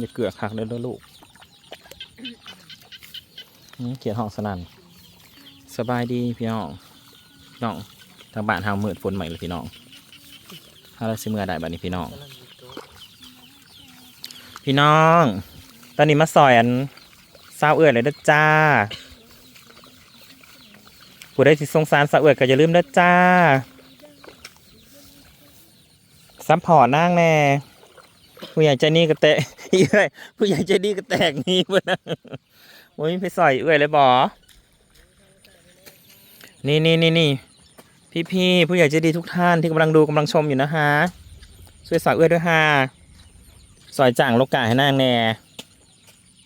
อย่าเกลือคักเด้อด้อลูกเขียนห้องสนั่นสบายดีพี่น้องน้องทางบ้านทางมืดฝนใหม่เลยพี่น้องถ้าเราซื้อเมื่อได้บัดนี้พี่น้อง พี่น้อง ตอนนี้มาซอยอันสาเอื้อยเลยเด้อจ้าผู้ใดที่สงสารสาเอื้อยก็อย่าลืมเด้อจ้าซัพพอร์ตนางแน่ผู้ใหญ่ใจนี่ก็แตะ กเอ้ยผู้ใหญ่ใจดีก็แตกนี่เพื่อนนะโอ้ยไปซอยเอื้อยเลยบอนี่นี่นี่นี่พี่พี่ๆผู้ใหญ่ใจดีทุกท่านที่กำลังดูกำลังชมอยู่นะฮะช่วยสอยเอื้อยด้วยฮะซอยจ่างโลกาให้นางแน่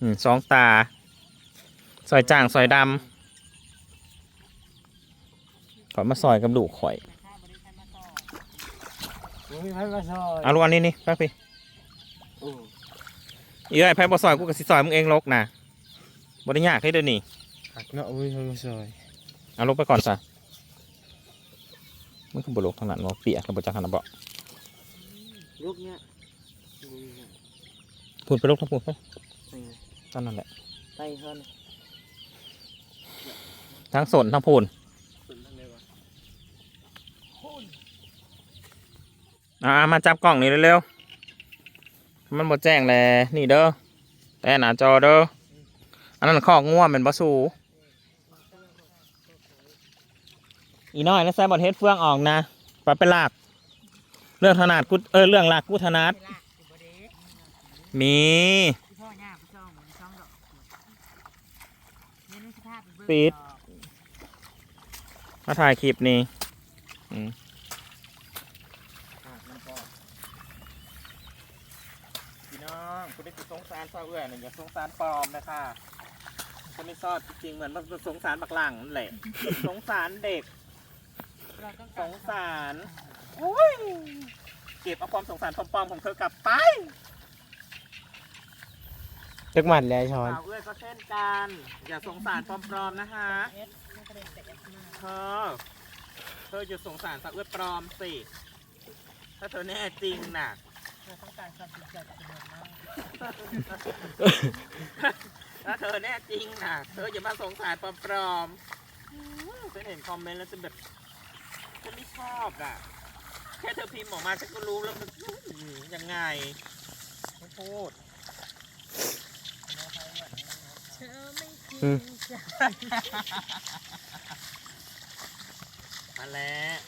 อืมสองตาซอยจ่างซอยดำขอยมาซอยกับลูกข่อยมีไผมาซอยเอาลูกอันนี้นี่แป๊บพี่โอ้ อีไอ้ไพ่บอซอยกูกับสิซอยมึงเองลกนะบริยากให้เดี๋ยวนี้หักเนาะมีไผมาซอยเอาลกไปก่อนซะมันคือบลกทางนั้นว่าเปียกแล้วบจากขนาดบ่ลูกเนี้ยพูดไปลกทั้งพูดไปตอนนั้นแหละไปเพิ่นทั้งสนทั้งพูนขึ้นทางไหนวะอ่ามาจับกล่องนี่เร็วๆ มันบดแจ้งแลนี่เด้อแต่หน้าจอเด้ออันนั้นข้อง่วงเป็นบะสูอีน้อยนะแซ่บอดเฮ็ดเฟืองออกนะไปไปลากเรื่องถนัดกูเออเรื่องลากกูถนัดมีพ่อย่าผู้ช่องเหมือนช่องดมาพปิดมาถ่ายคลิปนี่อืม หักมันก็ พี่น้องคุณได้ติดสงสารเศร้าเอื้อหนึ่งอย่าสงสารปลอมนะคะคนไม่ชอบจริงๆเหมือนมันสงสารบักหลังนั่นแหละ สงสารเด็ก เราต้องสงสารโอ้ยเก็บเอาความสงสารปลอมๆของเธอกลับไปจักหมัดแล้วช้อนสาวเอื้อก็เช่นกัน อย่าสงสารปลอมๆนะคะเธอ เธออย่าสงสารสาวเอื้อปลอมสิ ถ้าเธอแน่จริงน่ะ เราต้องการความจริงใจจากจำนวนมาก ถ้าเธอแน่จริงน่ะเธออย่ามาสงสารปลอมๆอืมฉันเห็นคอมเมนต์แล้วฉันแบบฉันไม่ชอบอะ แค่เธอพิมพ์ออกมาฉันก็รู้แล้วมันอื้อหือยังไงไม่พูดเธอไม่อืมมาแล้ว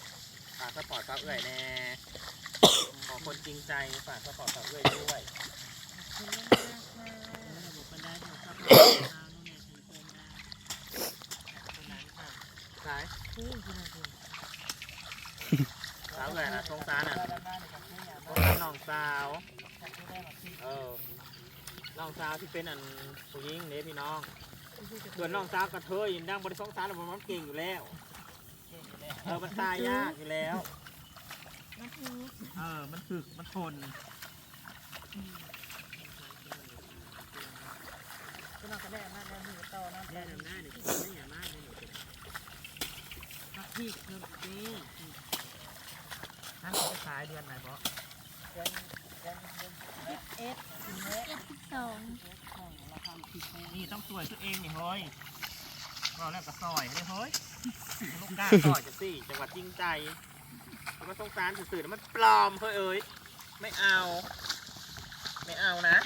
ฝากสปอร์ตสาวเอื่อยแน่ขอคนจริงใจฝากสปอร์ตสาวเอื่อยด้วยบุกไปได้ถึง สักสายพูดที่นั่นคือสาวเอื่อยนะสงสารอะสงสารน้องสาว เออ น้องสาวที่เป็นอันผู้หญิงเนี่ยพี่น้องส่วนน้องสาวกระเทยดังบริสงสารแล้วมันเก่งอยู่แล้ว เออ มันตายยากอยู่แล้วเออ มันถึก มันทน ก็ นอนกันได้มากแล้วมีต่อนะได้ทำได้เนี่ยไม่อย่ามากเลยหนูพักที่เพิ่มตีนั่นเขาไปขายเดือนไหนบอเอ็ดเอ็ดเอ็ดสิบสองนี่ต้องสวยตัวเองนี่เฮ้ยเราแล้วก็ซอยเลยเฮ้ยลูกกล้าซอยจะสิจังหวัดจริงใจมันสงสารสื่อๆแล้วมันปลอมเฮ้ยเอ้ยไม่เอา ไม่เอานะ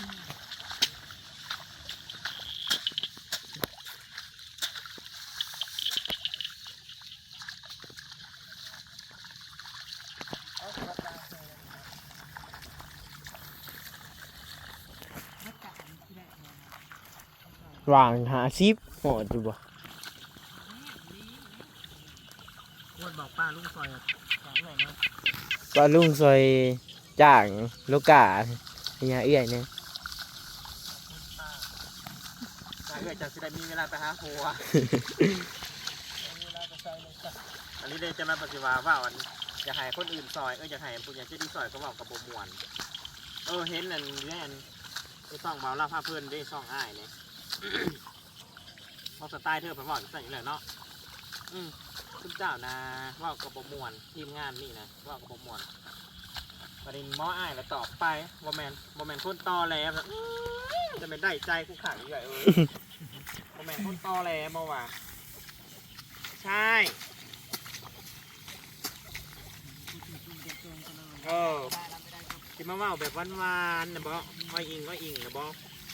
วางหาซิปหอดอยู่บ่อ้วนบอกป้าลุงซอยอะซอยเลยนะปลาลุงซอยจ้างลูกกาอย่าเอื้อยเนี่ยซอยเอื้อยจะสิได้มีเวลาไปหาผัวอันนี้เดนจะมาปฏิวัติว่าวันอยากให้คนอื่นซอยเอออยากให้ผู้ใหญ่เจดีซอยก็บอกกับบมวน เออเห็นนั่นแน่นไอ้ซ่องเบาเล่าผ้าเพื่อนได้ซ่องอ้ายเนี่ย พอสไตล์เธอไปบอกใส่เลยเนาะอืมคุณเจ้านะว่ากับบมวนทีมงานนี่นะว่ากับบมวนประเด็นหมออ้ายแล้วตอบไปโมแมนโมแมนคนตอแหลมอื้อจะเป็นได้ใจคู่ขังใหญ่เอ้ยโมแมนคนตอแหลมาว่ะใช่เออที่มาเว่าแบบหวานๆนะบออ้อยอิงก็อิงนะบอ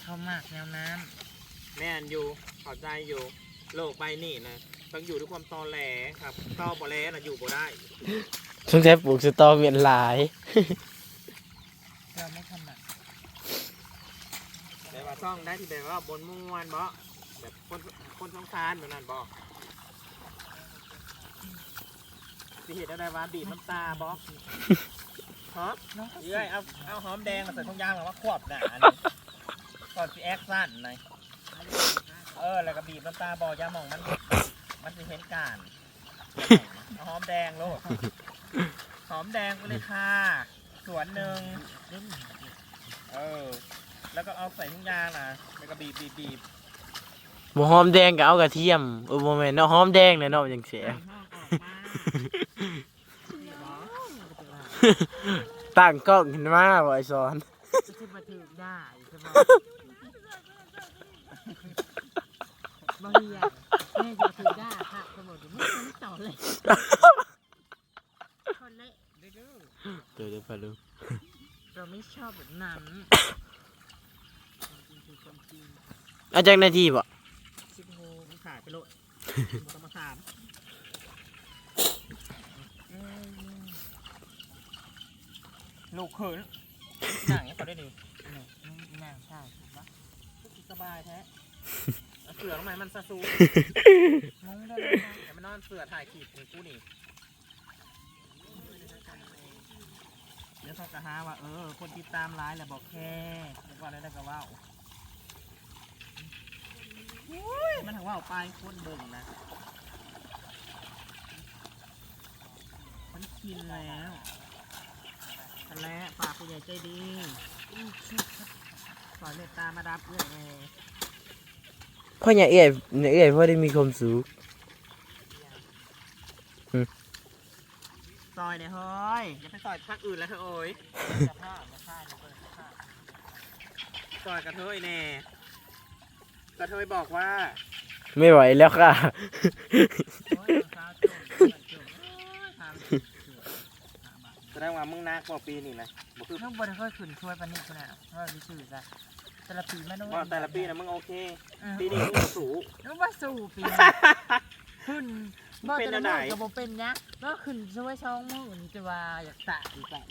เข้ามากแนวน้ แม่นอยู่เขอใจอยู่ โลกใบนี่นะต้องอยู่ด้วยความตอแหลครับตอบ่แหลนะอยู่บ่ได้สงสัยปลูกสตอเวียนหลายำเราไม่ถนัดแต่ว่าซ่องได้ที่แบบว่าบนม่วนบ่แบบคนคนสงสารแบบนั้นบ่สิเห็นอะไรวะบีบน้ำตาบ่ฮะ น้องก็เอ้ยเอาเอาหอมแดงมาใส่ถุงยางมาว่าควบหนาอันนี้ก่อนสิแอคสั้นหน่อยเออแล้วก็บีบน้ำตาบ่อยาหมองมันมันสิเห็นการเอาหอมแดงโลดหอมแดงไปเลยค่ะสวนหนึ่งเล่นเออ แล้วก็เอาใส่ถุงยางนะแล้วก็บีบบีบบีบบ่หอมแดงก็เอากระเทียมเออบ่แม่นเนาะหอมแดงเน่ะเนาะจังซี่ห้องออกมาตั้งกล้องขึ้นมาบ่ไอ้สอนจะขึ้นมาถือได้ใช่ไหม บางทีอะแม่จะถือได้ค่ะสมมติไม่ไม่ต่อเลยคนเละดื้อเดี๋ยวเดี๋ยวพาลูเราไม่ชอบแบบนั้นจริงคือความจริงเอาจากหนาที่บ่ชิบโมงขายไปโลดมึงต้องมาถามลูกเขินหนังเนี่ยเขาได้ดีนี่นี่นางใช่ปะสบายแท้ เอาเสือทำไมมันซะซูมุ้งได้เลยนะอย่ามันนอนเสือถ่ายขีดของกูนี่เดี๋ยวเขาจะหาว่าเออ คนติดตามร้ายแหละบอกแค่เดี๋ยวก่อนได้ก็ว่าอุ้ยมันถึงว่าไปคนเบิ่งนะ มันกินแล้วนั่นแหละฝากผู้ใหญ่ใจดีขอเมตตามารับเอื้อยแน่ พ่ออย่าเอื้อยอย่าเอื้อยพ่อได้มีความสุขซอยเนี่ยเฮ้ยอย่าไปซอยภาคอื่นแล้วเถอะโอ้ยจะผ้าจะผ้าจะเปิดผ้าซอยกระเทยแน่กระเทยบอกว่า ไม่ไหวแล้วค่ะ โอ้ยรองเท้าจุ่มจุ่มจุ่มโอ้ยทำจุ่มห้าบาท แส ดงว่ามึงนักกว่าปีนี่นะบอกคือลูกบอลค่อยขึ้นช่วยปันนี่ขนาดเพราะว่าวิชื่อจ้ะแต่ละปีไม่ต้องว่าแต่ละปีนะมึงโอเค ปีปีนี้มึงสูงลูกว่าสู่ปีขึ้นบ่เป็นแต่ละอันไหนมือกับโบเป็นนะก็ขึ้นช่วยช่องมือนี่จะว่าอยากตะอีกแบบ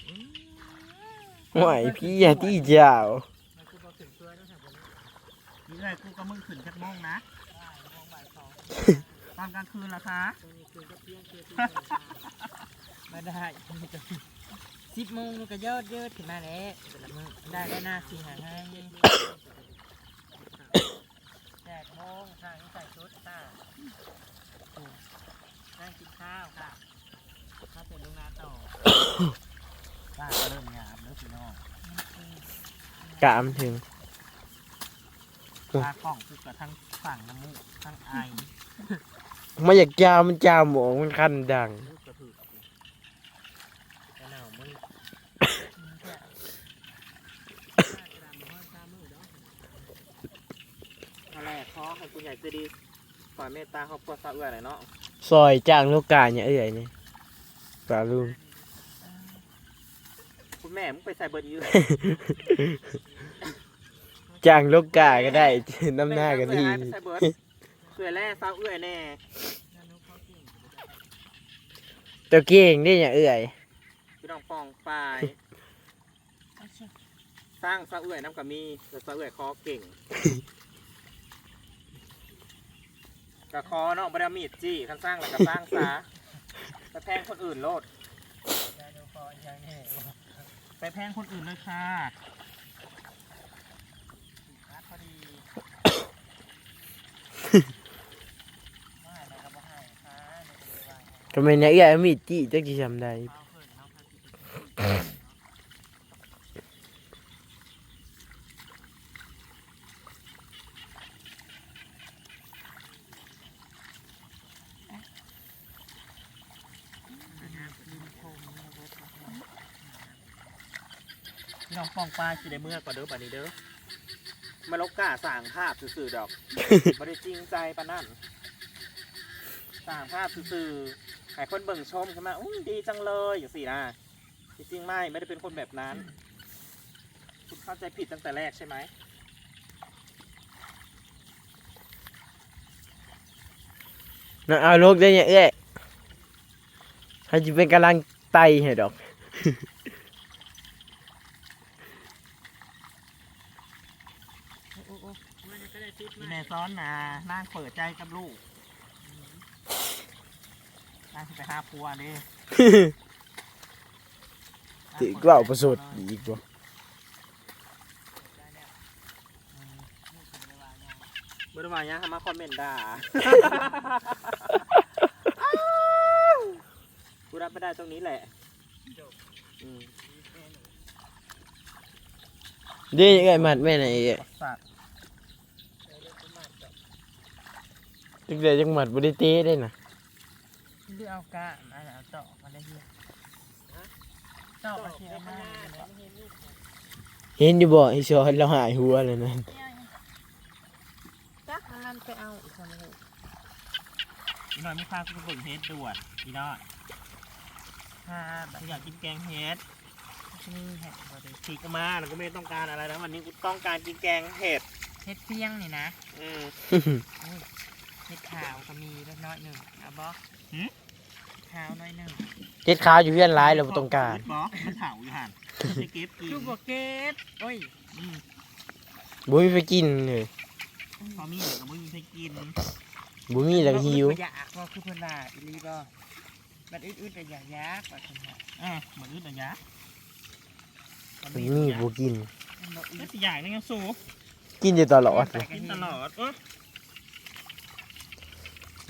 ไหวพี่อย่าที่เจ้ามันคือบ่ขึ้นช่วยต้องทำแบบนี้นี่เลยกูก็มึงขึ้นจักโมงนะได้มองบ่ายสองตอนกลางคืนล่ะคะตรงนี้คือก็เพี้ยนคือที่ไม่ได้ สิบโมงก็ยอดเยอะขึ้นมาแล้วแต่ละมือได้ได้หน้าสี่หาให้แปดโมงค่ะนี่ใส่ชุดค่ะนั่งกินข้าวค่ะข้าวเสร็จลงนาต่อป้าเริ่มงามแล้วพี่น้องกะมนถึงตากล้องคือกับทั้งฝั่งน้ำมูกทั้งไอไมาอยากจามมันจามหมองมันคันดัง ลูกกระถือแค่หนาวมึงอะไร ขอให้คุณใหญ่ใจดีขอเมตตาครอบครัวสาวเอื้อหน่อยเนาะซอยจ้างลูกกาเนี่ยเอื้อยนี่ปลาลูกคุณแม่มึงไปใส่เบอร์ดีอยู่จ้างลูกกาก็ได้ น้ำหน้ากันดีไปใส่เบิร์ดเพื่อแร่สาวเอื้อแน่ตัวเก่งได้เนี่ยเอื้อยพี่น้องปองปลายสร้างสาวเอื้อน้ำกับมีแต่สาวเอื้อคอเก่ง กะคอเนาะบไดเอามีดจี้คันสร้างแล้วก็สร้างซะไปแพงคนอื่นโลดไปแพงคนอื่นเลยค่ะรักพอดีไม่อะไรก็บ่ให้ค่ะในปัจจุบันทำไมเนี่ยเอื้อยเอามีดจี้จักสิทำได้ เอาเพิ่นเอาค่ะ น้องป้องปลาสิได้เมื่อกว่าเด้อบัดนี้เด้อมาลกกล้าสร้างภาพซื่อๆดอกบ่ได้จริงใจปานนั้นสร้างภาพซื่อๆให้คนเบิ่งชมขึ้นมาอุ้ยดีจังเลยอย่างสี่นะจริงๆไม่ไม่ได้เป็นคนแบบนั้น คุณเข้าใจผิดตั้งแต่แรกใช่ไหมน้องเอาลูกได้เนี่ยเอ้ยเขาจะเป็นกำลังไตให้ดอกโอ้โอ้มันก็ได้ติด มี มา แม่ซ้อนนะนั่งเปิดใจกับลูกนั่งไปหาพัวดิถือว่าอุปสรรคอีกบ่บริวารยังทำมาคอมเมนต์ด่ากูรับไม่ได้ตรงนี้แหละอืมเด้ไอ้มัดแม่ไหนเอ้ย สัตว์ตึกเดียวจังหมัดบ่ได้เตะได้น่ะเลือกเอากะมาเอาต่อมาได้เหี้ยต่อมาทีละมาเลยเห็นอยู่บ่ไอ้ชอนเราหายหัวเลยนั่นจักมันไปเอาอีกคนนึงอีน้อยไม่พากูไปเบิ่งเฮดด่วนอีน้อยห้าบาทกูอยากกินแกงเฮดนี่แหกบริทีกูมาแล้วก็ไม่ได้ต้องการอะไรนะวันนี้กูต้องการกินแกงเห็ดเฮ็ดเพียงนี่นะอืม เฮ็ดขาวก็มีเล็กน้อยหนึ่งเอาบ่หืม ขาวน้อยหนึ่งเฮ็ดขาวอยู่เพื่อนร้ายเราบ่ต้องการ บอมันเผาอยู่หันจะเก็บกินลูกบวเกตโอ้ยอืมบ่มีไปกินเลยพอมีเหลือก็ไม่มีใครกินบ่มีแล้วก็หิว บ่อยากว่าคือเพิ่นว่าอีหลีบ่มันอึดๆแต่อยากยากว่าเพิ่นว่าอะเหมือนอึดอันยะบ่มีบ่กินมันบ่อึก็ดสิใหญ่นี่ยังสู้กินอยู่ตลอด กินตลอดเออ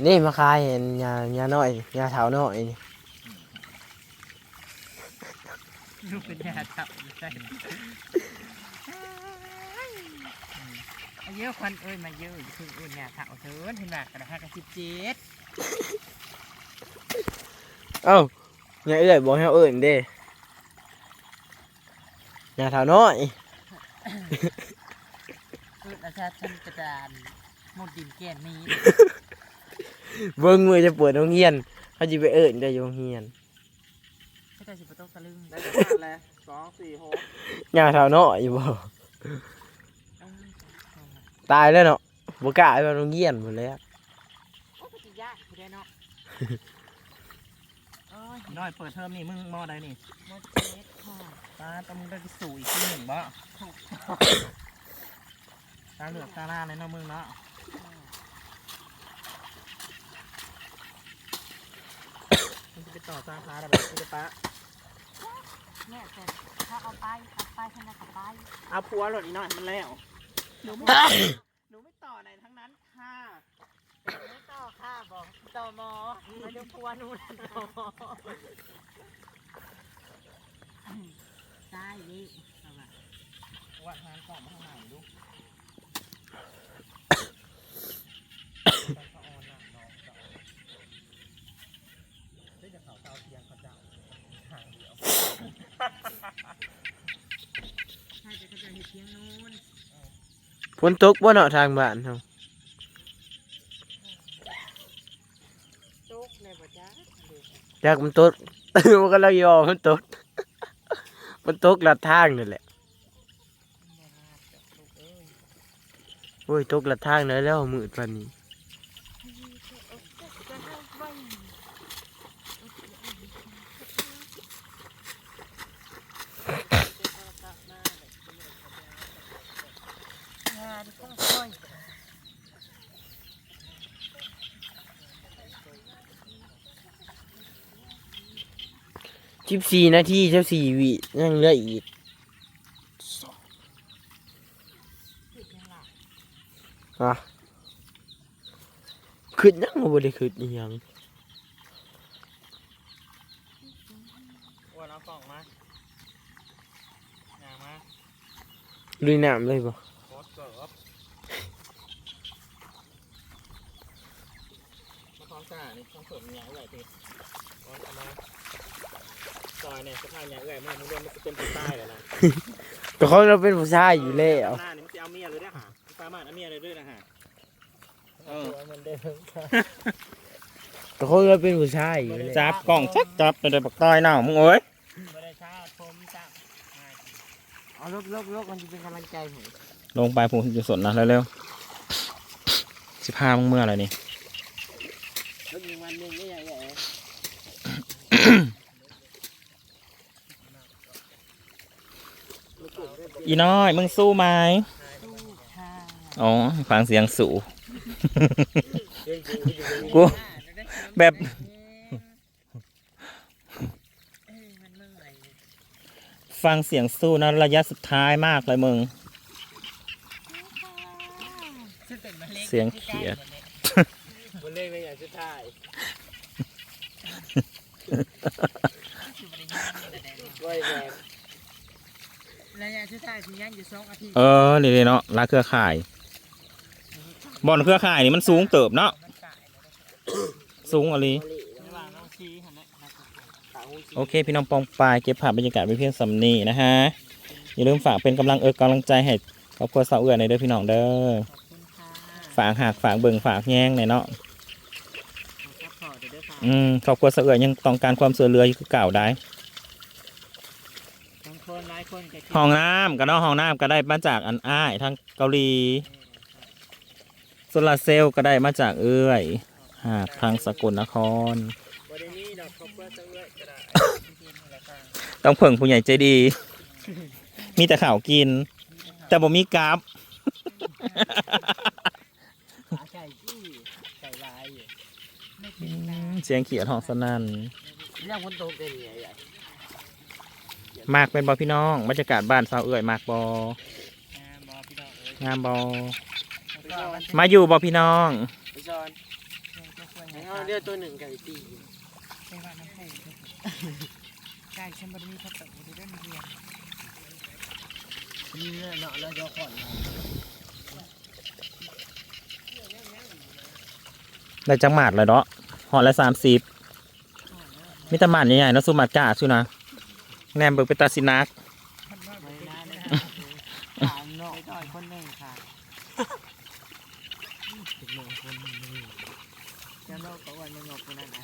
นี่มาขายเห็นยายาน้อยยาเฒ่าน้อยนี่ลูกเป็นยาทับอยู่ใช่อายุควันเอ้ยมาเยอะอยู่คืออื่นยาทับเอาเถินเห็นว่ากระดาษกระสิบเจ็ดเอ้าอย่าเอื้อยบอกให้เอาเอิ้นเด้ยาเฒ่าน้อยอื่นอาชาชันกระดานหมดดินแก่นนี้ เบิ่งมือจะเปิดโรงเรียนเขาสิไปเอิ้นได้อยู่โรงเรียนไม่ได้สิบโต๊ะตะลึงได้จะพลาดแล้วสองสี่หกยาเฒ่าน้อยอยู่บ่เอ้ยตายแล้วเนาะบ่กล้าไปโรงเรียนหมดแล้วโอ้ยสิยากอยู่ได้เนาะโอ้ยอีน้อยเปิดเทอมนี่มึงมอใดนี่หมดเจ็ดค่ะตาต้องมึงได้ไปสู่อีกที่หนึ่งบ่ตาเหลือกตาล่าเลยเนาะมึงเนาะ มึงจะไปต่อสาขาอะไรกูจะปะเนี่ยแต่ถ้าเอาไปเอาไปขนาดกับไปเอาพัวหลดอีน้อยให้มันแล้วหนูไม่หนูไม่ต่อไหนทั้งนั้นค่ะไม่ต่อค่ะบอกต่อหมอมาดูพัวนู่นต่อหมอได้นี่เอาล่ะวัดทานกล่องมาข้างหลังดูได้จากเขาเตาเทียงเขาเจ้าทางเดียว ใช่จะก็จะเห็ดเพียงนู้นฝนตกบ่เนาะทางบ้านเฮาจุกเลยบ่จ้าจากมันตก มันก็เลยยอมมันตก มันตกลัดทางนั่นแหละ โอ้ยตกลัดทางเลยแล้วมืดปานนี้ งานก็ค่อย 14นาทีเจ้า4วิยังเหลืออีกอะขึ้นยังบ่ได้ขึ้นอีหยังอ้วนเอากล่องมาอย่ามาลุยน้ำเลยบ่โคตรเกิบมาพร้อมจ้านี่ต้องเสริมอย่างไรทีโอ้ยเอามาจซ อยเนี่ยสภาพอย่างเอ้ยเมื่อมึงเดินมันจะเป็นผู้ชายเลยนะก็เขาเราเป็นผู้ชายอยู่แล้วหน้านี่มันจะเอาเมียเลยด้วยฮะสามารถเอาเมียเลยด้วยนะฮะเออก็เขาเราเป็นผู้ชายอยู่แล้วจับกล่องจับจับไปเลยปักต้อยเน่ามึงโอ้ยบริษัทผมจับเอาลบลบลบมันจะเป็นกำลังใจผมลงไปผมจะสนนะเร็วๆสิบห้ามึงเมื่อไหรนี่ ลบ อีกวันหนึ่งนี่อย่างเงี้ยอีน้อย มึงสู้ไหมสู้ค่ะอ๋อ ฟังเสียงสูกูแบบเอ้ยมันเมื่อยฟังเสียงสู้นะระยะสุดท้ายมากเลยมึงซึ่งเป็นมะเร็งเสียงเขียดมันเล่นเป็นอย่างสุดท้ายไว้แรง ระยะสุดท้ายที่ยังอยู่สองอาทิตย์เออนี่เลยเนาะรักเครือข่ายบ่อลเครือข่ายนี่มันสูงเติบเนาะมันตายแล้วสูงอะไร ระหว่างน้องชี้หันนะขาหูชี้ โอเค พี่น้องปองปายเก็บภาพบรรยากาศไว้เพียงสำนีนะฮะ อย่าลืมฝากเป็นกำลังเออกำลังใจให้ครอบครัวสาวเอือในอยเด้อพี่น้องเด้อขอบคุณค่ะฝากหักฝากเบิ่งฝากแย้งหน่อยเนาะขอซัพพอร์ตเด้อค่ะอืมครอบครัวสาวเอือยังต้องการความช่วยเหลืออยู่คือเก่าได้ คนหลายคนก็คิดห้องน้ำก็เนาะห้องน้ำก็ได้มาจากอันอ้ายทางเกาหลีโซลาร์เซลล์ก็ได้มาจากเอื้อยหากทางสกลนครบรินี้ดอกครอบครัวจะเอื้อยก็ได้ต้องเพิ่งผู้ใหญ่ใจดี มีแต่ข่าวกิน แต่บ่มีกราฟขาไก่ที่ไก่ลายอยู่ไม่เป็นไรเสียงเขียดห้องสนั่น เรื่องคนโตเป็นไงใหญ่ มากเป็นบอพี่น้องบรรยากาศบ้านสาวเอื่อยมากบอบอพี่ดอกเอ้ยงามบอไปก่อนมาอยู่บอพี่น้องไปจอนเอาเรียกตัวหนึ่งไก่ตีไปว่าน้ำไก่ไก่ฉันบริมีพัตตุได้ไม่เรียนนี่เนาะแล้วยกก่อนได้จังหมัดเลยเนาะห่อละสามสิบมีแต่หมัดใหญ่ๆเนาะสุมัดกาชูนะ แนมเบิกเป็นตาสินักไม่ได้เลยถามนาะไปต่อยคนหนึ่งค่ะถึงหนึ่งคนหนึ่งจะโลกกับวันนึ่งคนนั้นนะ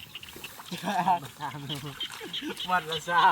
ถามวันละสาม